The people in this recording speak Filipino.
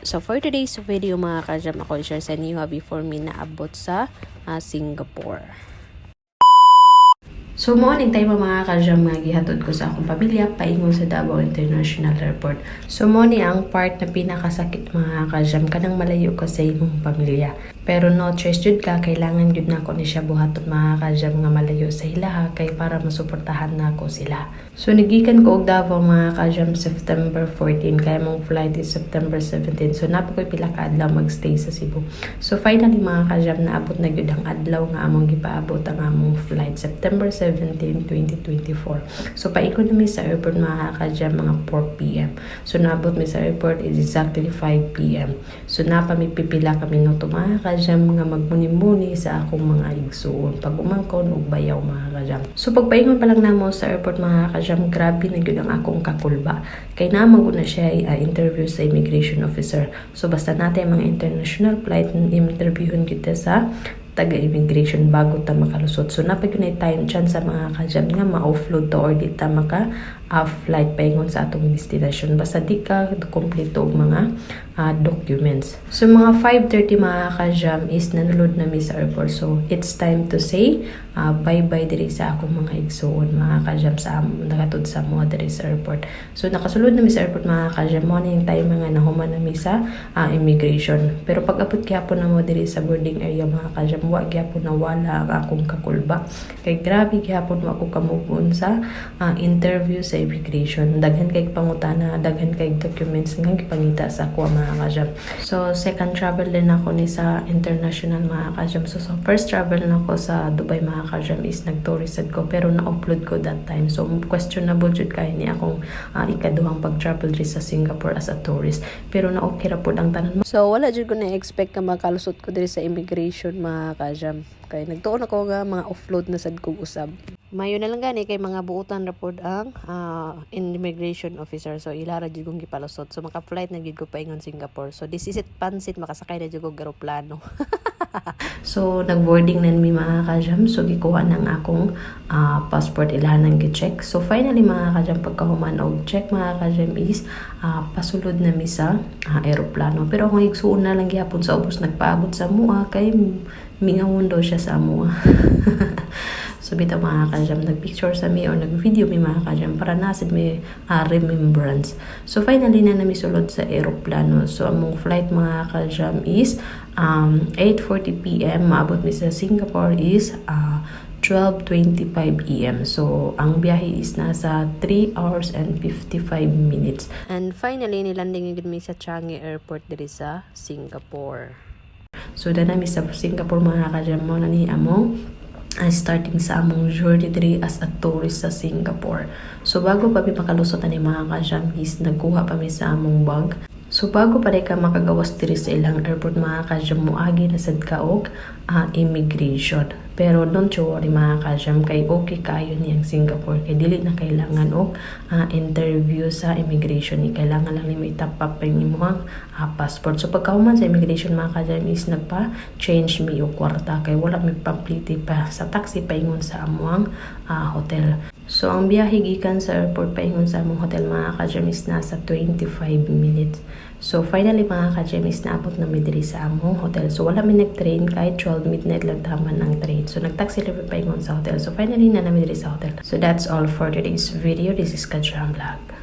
So for today's video mga kajam, ako i-share sa inyo ha, before me naabot sa ah, Singapore. So, morning time mga kajam nga gihatod ko sa akong pamilya paingon sa Davao International Airport. So, mo ni ang part na pinakasakit mga kajam kanang malayo ko sa imong pamilya. Pero no choice jud ka kailangan jud nako ni siya buhaton mga kajam nga malayo sa ilaha kay para masuportahan nako sila. So, nagikan ko og Davao mga kajam September 14 kaya mong flight is September 17. So, napo ko'y pila ka adlaw magstay sa Cebu. So, finally mga kajam naabot na gyud ang adlaw nga among gipaabot ang among flight September 17, 2024. So, paikot na sa airport mga kajam mga 4 p.m. So, naabot mi sa airport is exactly 5 p.m. So, napa mi pipila kami no kajam mga magmuni-muni sa akong mga igsuon. Pag umangkon og bayaw mga kajam. So, pagpaingon pa lang namo sa airport mga kajam, grabe na gyud ang akong kakulba. Kay naman ko na siya uh, interview sa immigration officer. So, basta natin mga international flight, interviewin kita sa taga-immigration bago ta makalusot. So, napag na time chance sa mga kajam nga ma-offload to or di ta maka uh, flight paingon sa atong destination. Basta di ka kompleto mga uh, documents. So, mga 5.30 mga kajam is nanulod na mi sa airport. So, it's time to say uh, bye-bye diri sa akong mga igsuon mga kajam sa nakatod sa mo diri sa airport. So, nakasulod na mi sa airport mga kajam. Mo na yung time mga nahuman na mi sa uh, immigration. Pero pag abot gyapon na mo diri sa boarding area mga kajam, wa gyapon na wala ang akong kakulba. Kay grabe gyapon mo ako kamugon sa uh, interview sa immigration. Daghan kay pangutana, daghan kay documents nga gipangita sa ako mga. So second travel din ako ni sa international mga kajam. So, so first travel na ako sa Dubai mga kajam is nag-tourist ko pero na-upload ko that time. So questionable jud kay ni akong uh, ikaduhang pag-travel diri sa Singapore as a tourist. Pero na-okay ra pud ang tanan. So wala jud ko na-expect ka makalusot ko diri sa immigration mga kajam. Kay nagtuon ako nga mga offload na sad kog usab. Mayo na lang gani kay mga buutan ra pod ang ah, immigration officer. So ilara jud kong gipalusot. So maka-flight na jud ko paingon Singapore. So this is it pansit makasakay na jud ko eroplano. so nag-boarding na mi mga kajam. So gikuha nang akong ah, passport ilahan nang gi-check. So finally mga kajam pagkahuman og check mga kajam is ah, pasulod na mi sa ah, eroplano. Pero kung igsuon na lang gyapon sa ubos nagpaabot sa mua kay mingawon daw siya sa mua. so bitaw mga kajam nagpicture sa mi or nagvideo mi mga kajam para nasid may ah, remembrance. So finally na nami sulod sa eroplano. So among flight mga kajam is um, 8:40 PM maabot mi sa Singapore is ah, 12.25 AM. So, ang biyahe is nasa 3 hours and 55 minutes. And finally, nilanding mi sa Changi Airport diri sa Singapore. So, na nami sa Singapore mga kajam mo na ni among ah, starting sa among journey diri as a tourist sa Singapore. So bago pa mi makalusot ani mga kajam is nagkuha pa mi sa among bag. So bago pa rin ka makagawas diri sa ilang airport mga kajam moagi na sad ka og ah, immigration. Pero don't you worry mga kajam kay okay kayo niyang Singapore kay dili na kailangan og ah, interview sa immigration ni kailangan lang nimo itap up ang imong ah, passport. So pagkahuman sa immigration mga kajam is nagpa change mi og kwarta kay wala mi pampliti pa sa taxi paingon sa amuang ah, hotel. So ang biyahe gikan sa airport paingon sa among hotel mga kajam is nasa 25 minutes. So finally mga kajam is naabot na mi diri sa among hotel. So wala mi nag-train kahit 12 midnight lang taman ang train. So nag-taxi libre paingon sa hotel. So finally na nami diri sa hotel. So that's all for today's video. This is Kajam Vlog.